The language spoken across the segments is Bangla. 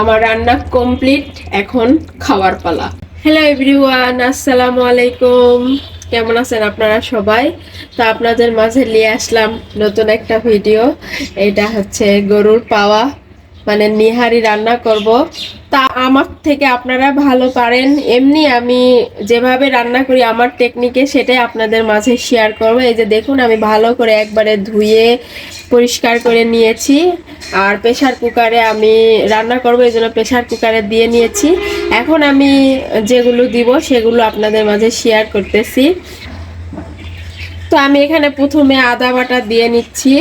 আমার রান্না কমপ্লিট এখন খাওয়ার পালা। হ্যালো এভরিওয়ান আসসালামু আলাইকুম। কেমন আছেন আপনারা সবাই? তো আপনাদের মাঝে নিয়ে আসলাম নতুন একটা ভিডিও এটা হচ্ছে গরুর পাওয়া। মানে নিহারি রান্না করব। তা আমার থেকে আপনারা ভালো পারেন। এমনি আমি যেভাবে রান্না করি, আমার টেকনিকে সেটাই আপনাদের মাঝে শেয়ার করব। এই যে দেখুন, আমি ভালো করে একবারে ধুয়ে, পরিষ্কার করে নিয়েছি। আর প্রেশার কুকারে আমি রান্না করব, এই জন্য প্রেশার কুকারে দিয়ে নিয়েছি। এখন আমি যেগুলো দিব, সেগুলো আপনাদের মাঝে শেয়ার করতেছি। তো আমি এখানে প্রথমে আদা বাটা দিয়ে নিচ্ছি।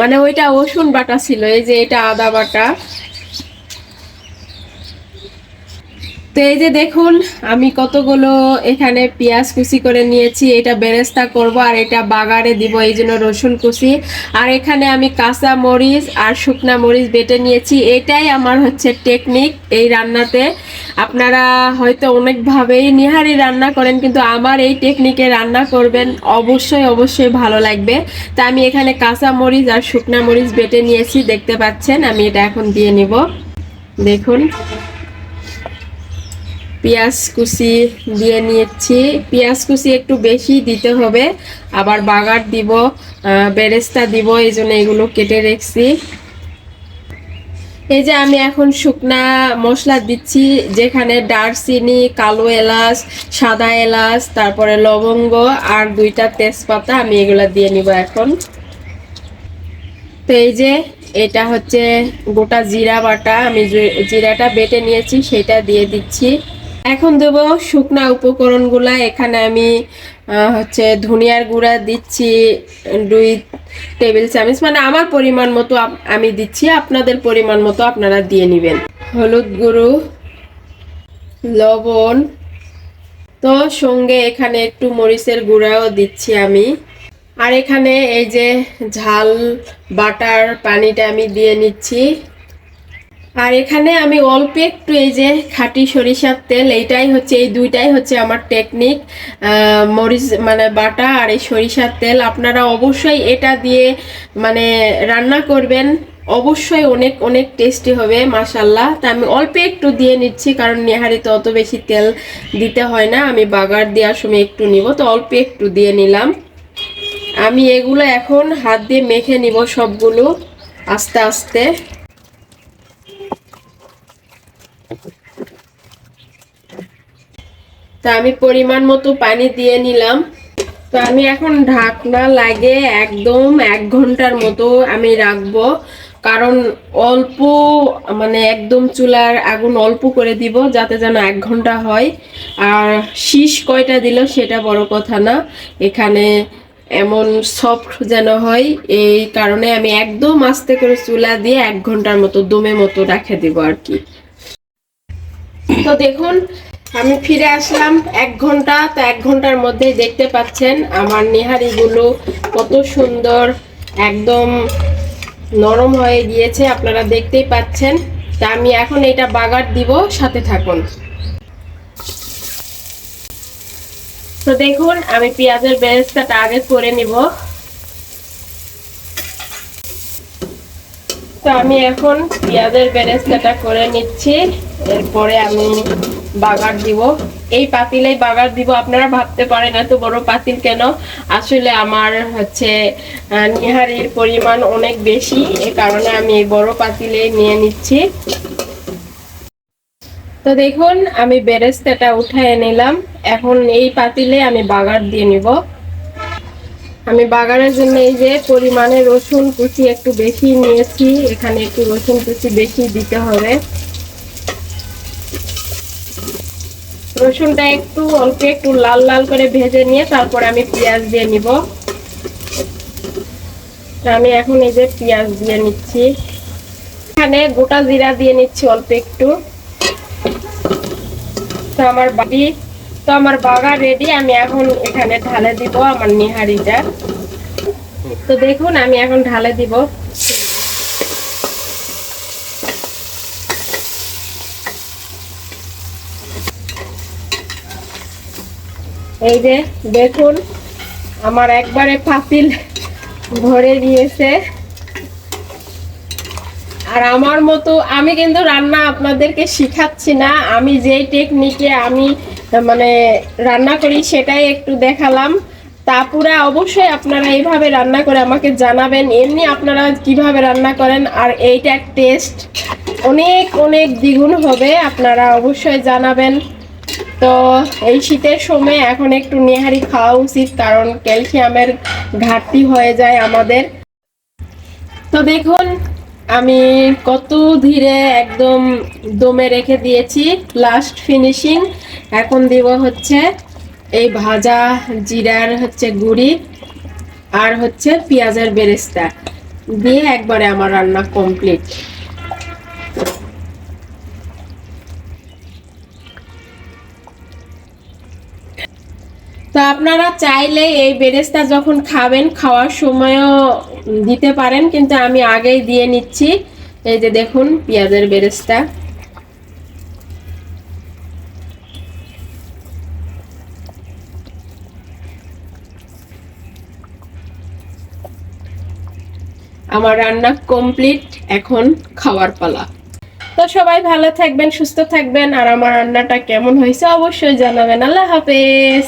মানে ওইটা রসুন বাটা ছিল এই যে এটা আদা বাটা। তো এই যে দেখুন, আমি কতগুলো এখানে পেঁয়াজ কুচি করে নিয়েছি, এটা বেরেস্তা করব আর এটা বাগারে দিব, এই জন্য রসুন কুচি। আর এখানে আমি কাঁচা মরিচ আর শুকনা মরিচ বেটে নিয়েছি, এটাই আমার হচ্ছে টেকনিক এই রান্নাতে। আপনারা হয়তো অনেকভাবেই নিহারি রান্না করেন, কিন্তু আমার এই টেকনিকে রান্না করবেন অবশ্যই অবশ্যই ভালো লাগবে। তা আমি এখানে কাঁচা মরিচ আর শুকনা মরিচ বেটে নিয়েছি, দেখতে পাচ্ছেন, আমি এটা এখন দিয়ে নিব। দেখুন। পেঁয়াজ কুচি দিয়ে নিয়েছি। পেঁয়াজ কুচি একটু বেশি দিতে হবে। আবার বাগার দিব বেরেস্তা দিব, এই জন্য এগুলো কেটে রেখেছি। এই যে আমি এখন শুকনা মশলা দিচ্ছি, যেখানে দারচিনি, কালো এলাচ, সাদা এলাচ, তারপরে লবঙ্গ আর দুইটা তেজপাতা আমি এগুলা দিয়ে নিব এখন। তো এই যে এটা হচ্ছে গোটা জিরা বাটা, আমি জিরাটা বেটে নিয়েছি, সেটা দিয়ে দিচ্ছি। এখন দেবো শুকনা উপকরণগুলা। এখানে আমি হচ্ছে ধনিয়ার গুঁড়া দিচ্ছি, দুই টেবিল চামচ। মানে আমার পরিমাণ মতো আমি দিচ্ছি, আপনাদের পরিমাণ মতো আপনারা দিয়ে নেবেন। হলুদ গুঁড়ো, লবণ। তো সঙ্গে এখানে একটু মরিচের গুঁড়াও দিচ্ছি আমি। আর এখানে এই যে ঝাল, বাটার পানিটা আমি দিয়ে নিচ্ছি। আর এখানে আমি অল্প একটু এই যে খাঁটি সরিষার তেল, এইটাই হচ্ছে, এই দুইটাই হচ্ছে আমার টেকনিক মরিচ মানে বাটা আর এই সরিষার তেল। আপনারা অবশ্যই এটা দিয়ে মানে রান্না করবেন। অবশ্যই অনেক অনেক টেস্টি হবে মাসাল্লাহ তা আমি অল্প একটু দিয়ে নিচ্ছি, কারণ নেহারিতে অত বেশি তেল দিতে হয় না। আমি বাগার দেওয়ার সময় একটু নিব, তো অল্প একটু দিয়ে নিলাম। আমি এগুলো এখন হাত দিয়ে মেখে নিব সবগুলো, আস্তে আস্তে। তা আমি পরিমাণ মতো পানি দিয়ে নিলাম। তো আমি এখন ঢাকনা লাগে একদম এক ঘণ্টার মতো আমি রাখব। কারণ অল্প মানে একদম চুলার আগুন অল্প করে দিব যাতে যেন এক ঘণ্টা হয়। আর শীষ কয়টা দিল সেটা বড় কথা না। এখানে এমন সফট যেন হয়, এই কারণে আমি একদম আস্তে করে চুলা দিয়ে এক ঘণ্টার মতো দমে মতো রেখে দিব আর কি। তো দেখুন, আমি ফিরে আসলাম এক ঘণ্টা, তো এক ঘণ্টার মধ্যেই দেখতে পাচ্ছেন আমার নিহারিগুলো কত সুন্দর, একদম নরম হয়ে গিয়েছে, আপনারা দেখতেই পাচ্ছেন। তা আমি এখন এটা বাগার দিব, সাথে থাকুন। তো দেখুন, আমি পেঁয়াজের বেরেস্তাটা আগে করে নিব। তো আমি এখন পেঁয়াজের বেরেস্তাটা করে নিচ্ছি। এরপরে আমি বাগার দিব। এই পাতিলেই বাগার দিব, আপনারা ভাবতে পারেন এত বড় পাতিল কেন? আসলে আমার হচ্ছে নিহারির পরিমাণ অনেক বেশি, এ কারণে আমি এই বড় পাতিলে নিয়ে নিচ্ছি। তো দেখুন, আমি বেরেস্তাটা উঠায় নিলাম। এখন এই পাতিলে আমি বাগার দিয়ে নিব। আমি বাগানের জন্য এই যে পরিমাণে রসুন কুচি একটু বেশি নিয়েছি, এখানে একটু রসুন কুচি বেশি দিতে হবে। রসুনটা একটু, অল্প একটু লাল লাল করে ভেজে নিয়ে তারপর আমি পেঁয়াজ দিয়ে নিব। আমি এখন এই যে পেঁয়াজ দিয়ে নিচ্ছি। এখানে গোটা জিরা দিয়ে নিচ্ছি অল্প একটু। আমার বাড়ি তো আমার বাগান রেডি আমি এখন এখানে ঢালে দিব আমার নিহারিটা তো দেখুন, আমি এখন ঢালে দিব। এই যে, দেখুন, আমার একবারে পাতিল ভরে নিয়েছে। আর আমার মতো, আমি কিন্তু রান্না আপনাদেরকে শিখাচ্ছি না, আমি যেই টেকনিকে আমি মানে রান্না করি সেটাই একটু দেখালাম। তারপরে অবশ্যই আপনারা এইভাবে রান্না করে আমাকে জানাবেন। এমনি আপনারা কীভাবে রান্না করেন আর এইটা টেস্ট। অনেক অনেক দ্বিগুণ হবে, আপনারা অবশ্যই জানাবেন। তো এই শীতের সময় এখন একটু নেহারি খাওয়া উচিত, কারণ ক্যালসিয়ামের ঘাটতি হয়ে যায় আমাদের। তো দেখুন, আমি কত ধীরে একদম দমে রেখে দিয়েছি লাস্ট ফিনিশিং এখন দিব হচ্ছে এই ভাজা জিরার হচ্ছে গুড়ি আর হচ্ছে পেঁয়াজের বেরেস্তা দিয়ে একবারে আমার রান্না কমপ্লিট তো আপনারা চাইলে এই বেরেস্তা যখন খাবেন, খাওয়ার সময়ও দিতে পারেন, কিন্তু আমি আগেই দিয়ে নিচ্ছি। এই যে দেখুন, পেঁয়াজের বেরেস্তা। আমার রান্না কমপ্লিট এখন খাওয়ার পালা। তো সবাই ভালো থাকবেন, সুস্থ থাকবেন, আর আমার রান্নাটা কেমন হয়েছে অবশ্যই জানাবেন। আল্লাহ হাফেজ।